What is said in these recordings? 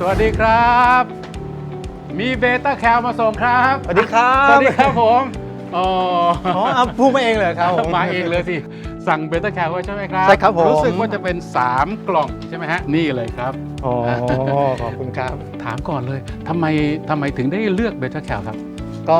สวัสดีครับ มีเบต้าแคลมาส่งครับ สวัสดีครับสวัสดีครับผมอ๋ออ๋อเอาพูดมาเองเลยครับผมมาเองเลยสิ สั่งเบต้าแคลไว้ใช่ไหมครับ ใช่ครับผม รู้สึกว่าจะเป็น 3 กล่องใช่ไหมฮะ นี่เลยครับ อ๋อ ขอบคุณครับ ถามก่อนเลยทำไมทำไมถึงได้เลือกเบต้าแคลครับ ก็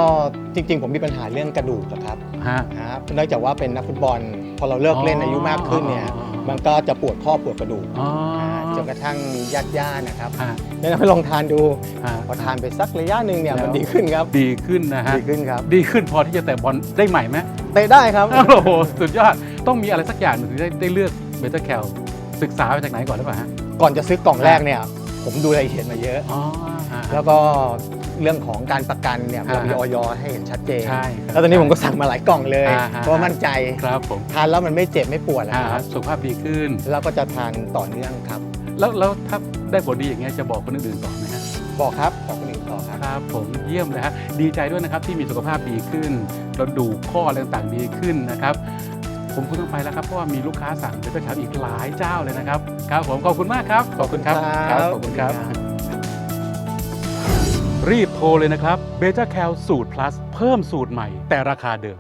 จริง ๆ ผมมีปัญหาเรื่องกระดูกอะครับฮะนะครับเนื่องจากว่าเป็นนักฟุตบอล พอเราเลิกเล่นอายุมากขึ้นเนี่ยอ๋อมันก็จะปวดข้อปวดกระดูกอ๋อจน กระทั่งญาติญาติๆนะครับฮะแนะนำให้ลองทานดูฮะพอทานไปสักระยะหนึ่งเนี่ยแล้วมันดีขึ้นครับ ดีขึ้นนะฮะ ดีขึ้นครับดีขึ้นพอที่จะเตะบอลได้ใหม่ไหมเตะได้ครับ โอ้โห สุดยอด ต้องมีอะไรสักอย่างหนึ่งถึงได้ได้เลือกเบต้าแคลศึกษามาจากไหนก่อนหรือเปล่าฮะ ก่อนจะซื้อกล่องแรกเนี่ย ผมดูรายละเอียดมาเยอะ อ๋อฮะ แล้วก็เรื่องของการประกันเนี่ยเรามีอ่าออยให้เห็นชัดเจนใช่ครับแล้วตอนนี้ผมก็สั่งมาหลายกล่องเลย อ่าฮะ เพราะว่ามั่นใจครับผมทานแล้วมันไม่เจ็บไม่ปวดนะอ่าครับ สุขภาพดีขึ้น แล้วก็จะทานต่อเนื่องครับ แล้วแล้วถ้าได้ผลดีอย่างเงี้ยจะบอกคนอื่นๆต่อไหมฮะบอกครับบอกคนอื่นต่อครับครับผมเยี่ยมเลยฮะดีใจด้วยนะครับที่มีสุขภาพดีขึ้นกระดูกข้ออะไรต่างๆดีขึ้นนะครับ ผมคงต้องไปแล้วครับเพราะว่ามีลูกค้าสั่งเบต้าแคลอีกหลายเจ้าเลยนะครับครับผมขอบคุณมากครับขอบคุณครับขอบคุณครับ รีบโทรเลยนะครับเบต้าแคลสูตร plus เพิ่มสูตรใหม่แต่ราคาเดิม